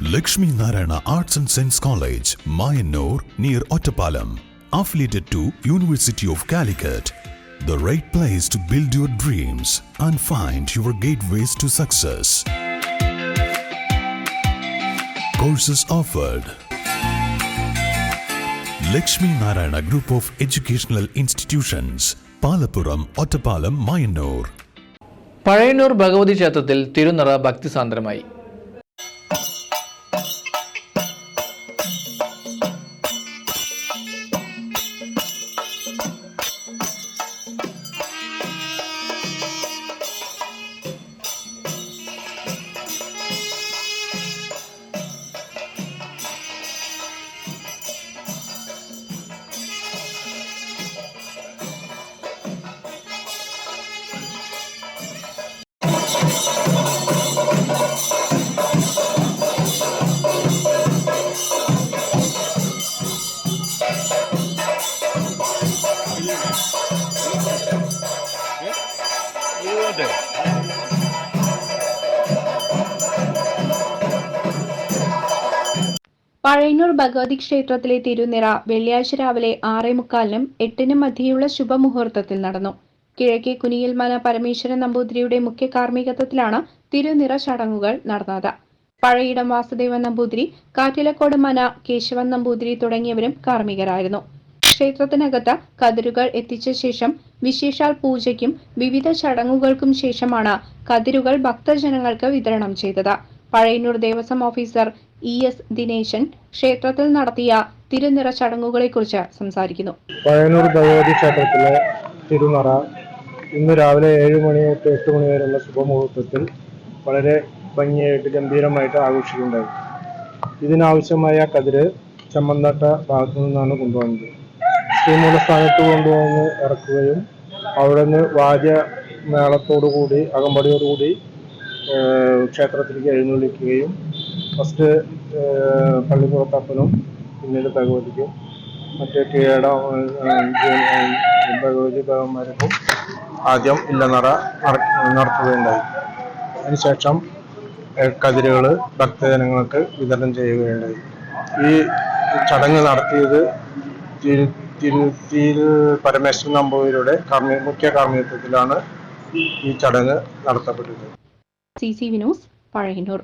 Lakshmi Narayana Arts and Science College, Mayanur, near Ottapalam. Affiliated to University of Calicut. The right place to build your dreams and find your gateways to success. Courses offered. Lakshmi Narayana Group of Educational Institutions, Palapuram, Ottapalam, Mayanur. Pazhayannur Bhagavathi ക്ഷേത്രത്തിൽ തിരുനിറ ഭക്തിസാന്ദ്രമായി പഴയന്നൂർ ഭഗവതി ക്ഷേത്രത്തിലെ തിരുനിറ വെള്ളിയാഴ്ച രാവിലെ ആറേ മുക്കാലിനും എട്ടിനും മധ്യയുള്ള ശുഭമുഹൂർത്തത്തിൽ നടന്നു. കിഴക്കേ കുനിയിൽമന പരമേശ്വരൻ നമ്പൂതിരിയുടെ മുഖ്യ കാർമ്മികത്വത്തിലാണ് തിരുനിറ ചടങ്ങുകൾ നടന്നത്. പഴയിടം വാസുദേവൻ നമ്പൂതിരി കാറ്റിലക്കോട് മന കേശവൻ നമ്പൂതിരി തുടങ്ങിയവരും കാർമ്മികരായിരുന്നു. ക്ഷേത്രത്തിനകത്ത് കതിരുകൾ എത്തിച്ച ശേഷം വിശേഷാൽ പൂജയ്ക്കും വിവിധ ചടങ്ങുകൾക്കും ശേഷമാണ് കതിരുകൾ ഭക്തജനങ്ങൾക്ക് വിതരണം ചെയ്തത്. Pazhayannur Devaswom officer E S Dineshan ക്ഷേത്രത്തിൽ നടത്തിയ തിരുനിറ ചടങ്ങുകളെ കുറിച്ച് സംസാരിക്കുന്നു. പഴയന്നൂർ ഭഗവതി ക്ഷേത്രത്തിലെ തിരുനിറ ഇന്ന് രാവിലെ ഏഴ് മണി തൊട്ട് എട്ട് മണി വരെയുള്ള ശുഭമുഹൂർത്തത്തിൽ വളരെ ഭംഗിയായിട്ട് ഗംഭീരമായിട്ട് ആഘോഷിക്കുന്നുണ്ടായി ഇതിനാവശ്യമായ കതിര് ചമ്മന്തട്ട ഭാഗത്തു നിന്നാണ് കൊണ്ടുവന്നത്. ശ്രീമൂലസ്ഥാനത്ത് കൊണ്ടുവന്ന് ഇറക്കുകയും അവിടെ നിന്ന് വാദ്യ മേളത്തോടു കൂടി അകമ്പടിയോടുകൂടി ക്ഷേത്രത്തിലേക്ക് എഴുന്നള്ളിക്കുകയും ഫസ്റ്റ് പള്ളിപ്പുറത്തപ്പനും പിന്നീട് ഭഗവതിക്കും മറ്റേ കീഴട ഭഗവതി ഭഗവന്മാർക്കും ആദ്യം ഇല്ലനട നട- നടത്തുകയുണ്ടായി. അതിനുശേഷം കതിരുകൾ ഭക്തജനങ്ങൾക്ക് വിതരണം ചെയ്യുകയുണ്ടായി. ഈ ചടങ്ങ് നടത്തിയത് തിരു തിരു തിരു പരമേശ്വരൻ നമ്പൂതിരിയുടെ കാർമ്മി മുഖ്യ കാർമ്മികത്വത്തിലാണ് ഈ ചടങ്ങ് നടത്തപ്പെട്ടത്. C C Vinos Pazhayannur.